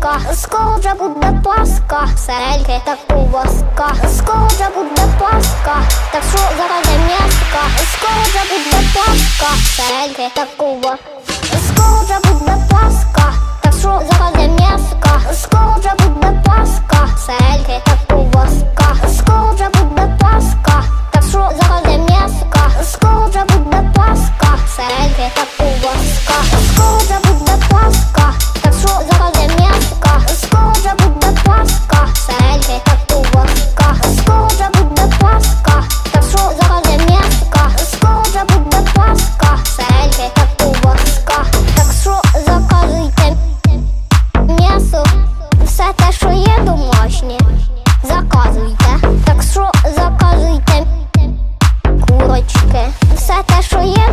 ковбаска, скоро вже буде паска, сереньки та ковбаска, скоро вже буде паска, так що заради м'яска, скоро вже буде паска, сереньки та ковбаска, скоро вже буде паска, те, що є.